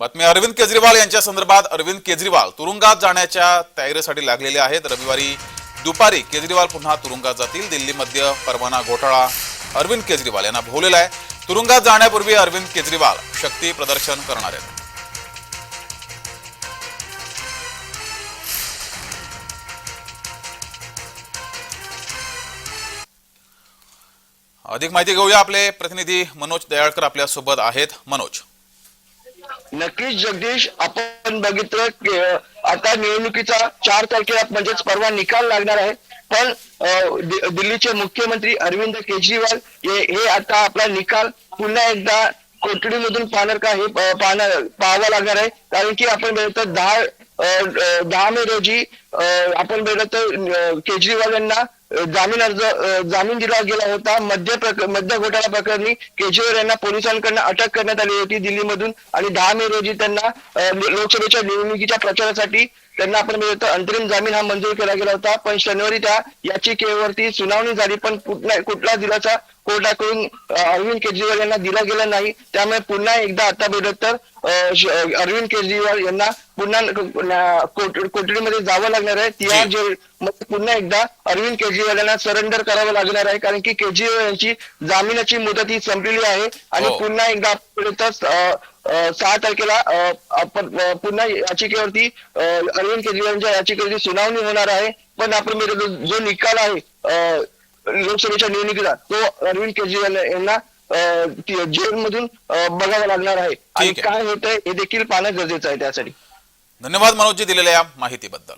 बातमी अरविंद केजरीवाल यांच्या संदर्भात. अरविंद केजरीवाल तुरुंगात जाण्याच्या तयारीसाठी लागलेले आहेत. रविवारी दुपारी केजरीवाल पुन्हा तुरुंगात जातील. दिल्लीमध्ये परवाना घोटाळा अरविंद केजरीवाल यांना भोवलेला आहे. तुरुंगात जाण्यापूर्वी अरविंद केजरीवाल शक्ती प्रदर्शन करणार आहेत. अधिक माहिती घेऊया. आपले प्रतिनिधी मनोज दयाळकर आपल्यासोबत आहेत. मनोज. नक्कीच जगदीश आपण बघितलं आता निवडणुकीचा चार तारखेला म्हणजेच परवा निकाल लागणार आहे. पण दिल्लीचे मुख्यमंत्री अरविंद केजरीवाल हे आता आपला निकाल पुन्हा एकदा कोठडीमधून पाहणार का हे पाहणार पाहावा लागणार आहे. कारण की आपण बघितलं दहा दहा मे रोजी आपण बघितलं तर केजरीवाल यांना जामीन अर्ज जामीन दिला गेला होता. मध्य प्रक- मध्य घोटाळा प्रकरणी केजरीवाल यांना पोलिसांकडनं अटक करण्यात आली होती दिल्लीमधून आणि दहा मे रोजी त्यांना लोकसभेच्या निवडणुकीच्या प्रचारासाठी त्यांना आपण म्हणतो अंतरिम जामीन हा मंजूर केला गेला होता. पण शनिवारी त्या याचिकेवरती सुनावणी झाली पण कुठला कुठला दिलासा कोर्टाकडून अरविंद केजरीवाल यांना दिला गेला नाही. त्यामुळे पुन्हा एकदा आता बघितलं तर अरविंद केजरीवाल यांना पुन्हा कोठडीमध्ये जावं लागणार आहे तिहार. जेल मध्ये पुन्हा एकदा अरविंद केजरीवाल यांना सरेंडर करावं लागणार आहे कारण की केजरीवाल यांची जामिनाची मुदत ही संपलेली आहे आणि हो. पुन्हा एकदा सहा तारखेला पुन्हा याचिकेवरती अरविंद केजरीवालांच्या याचिकेवरती सुनावणी होणार आहे पण आपण जो- निकाल आहे अ, लोकसभेच्या निवडणुकीचा तो अरविंद केजरीवाल यांना जेलमधून बघावा लागणार आहे आणि. काय होतंय हे देखील पाहणं गरजेचं आहे त्यासाठी धन्यवाद मनोजजी दिलेल्या या माहितीबद्दल.